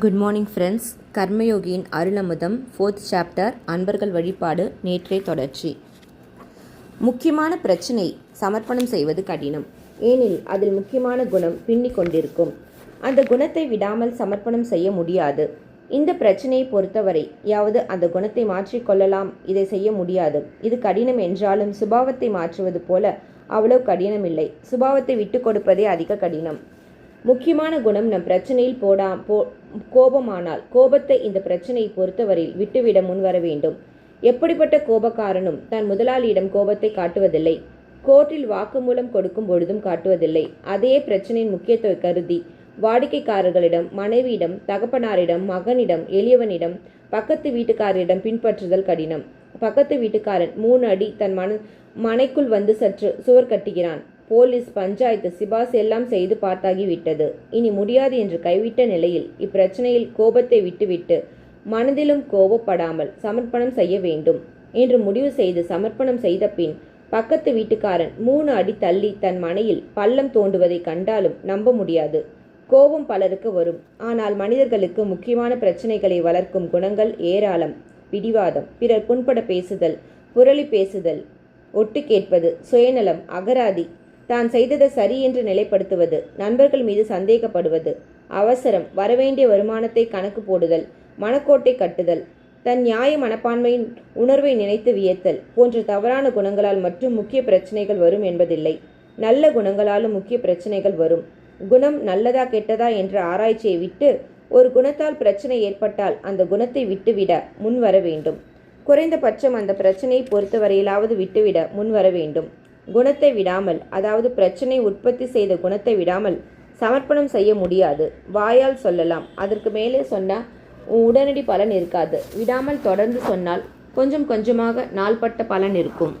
Good morning friends கர்மயோகியின் அருளமுதம் fourth chapter அன்பர்கள் வழிபாடு நேற்றே தொடர்ச்சி. முக்கியமான பிரச்சனை சமர்ப்பணம் செய்வது கடினம். ஏனில் அதில் முக்கியமான குணம் பின்னிக் கொண்டிருக்கும். அந்த குணத்தை விடாமல் சமர்ப்பணம் செய்ய முடியாது. இந்த பிரச்சனையை பொறுத்தவரை யாவது அந்த குணத்தை மாற்றிக்கொள்ளலாம் இதை செய்ய முடியாது. இது கடினம் என்றாலும் சுபாவத்தை மாற்றுவது போல அவ்வளவு கடினமில்லை. சுபாவத்தை விட்டு கொடுப்பதே அதிக கடினம். முக்கியமான குணம் நம் பிரச்சனையில் போடா போ கோபமானால் கோபத்தை இந்த பிரச்சனையை பொறுத்தவரையில் விட்டுவிட முன்வர வேண்டும். எப்படிப்பட்ட கோபக்காரனும் தன் முதலாளியிடம் கோபத்தை காட்டுவதில்லை. கோர்ட்டில் வாக்குமூலம் கொடுக்கும் பொழுதும் காட்டுவதில்லை. அதே பிரச்சனையின் முக்கியத்துவ கருதி வாடிக்கைக்காரர்களிடம் மனைவியிடம் தகப்பனாரிடம் மகனிடம் எளியவனிடம் பக்கத்து வீட்டுக்காரரிடம் பின்பற்றுதல் கடினம். பக்கத்து வீட்டுக்காரன் மூணு அடி தன் மன மனைக்குள் வந்து சற்று சுவர் கட்டுகிறான். போலீஸ் பஞ்சாயத்து சிபாஸ் எல்லாம் செய்து பார்த்தாகிவிட்டது இனி முடியாது என்று கைவிட்ட நிலையில் இப்பிரச்சனையில் கோபத்தை விட்டுவிட்டு மனதிலும் கோபப்படாமல் சமர்ப்பணம் செய்ய வேண்டும் என்று முடிவு செய்து சமர்ப்பணம் செய்த பின் பக்கத்து வீட்டுக்காரன் மூணு அடி தள்ளி தன் மனையில் பள்ளம் தோண்டுவதை கண்டாலும் நம்ப முடியாது. கோபம் பலருக்கு வரும். ஆனால் மனிதர்களுக்கு முக்கியமான பிரச்சனைகளை வளர்க்கும் குணங்கள் ஏராளம். பிடிவாதம். பிறர் புண்பட பேசுதல் புரளி பேசுதல். ஒட்டு கேட்பது சுயநலம் அகராதி. தான் செய்ததை சரி என்று நிலைப்படுத்துவது நண்பர்கள் மீது சந்தேகப்படுவது. அவசரம் வரவேண்டிய வருமானத்தை கணக்கு போடுதல் மனக்கோட்டை கட்டுதல். தன் நியாய மனப்பான்மையின் உணர்வை நினைத்து வியத்தல் போன்ற தவறான குணங்களால் மற்றும் முக்கிய பிரச்சனைகள் வரும் என்பதில்லை. நல்ல குணங்களாலும் முக்கிய பிரச்சனைகள் வரும். குணம் நல்லதா கெட்டதா என்ற ஆராய்ச்சியை விட்டு ஒரு குணத்தால் பிரச்சனை ஏற்பட்டால் அந்த குணத்தை விட்டுவிட முன் வர வேண்டும். குறைந்தபட்சம் அந்த பிரச்சனையை பொறுத்தவரையிலாவது விட்டுவிட முன் வர வேண்டும். குணத்தை விடாமல் அதாவது பிரச்சனை உற்பத்தி செய்த குணத்தை விடாமல் சமர்ப்பணம் செய்ய முடியாது. வாயால் சொல்லலாம். அதற்கு மேலே சொன்னால் உடனடி பலன் இருக்காது. விடாமல் தொடர்ந்து சொன்னால் கொஞ்சம் கொஞ்சமாக நாள்பட்ட பலன் இருக்கும்.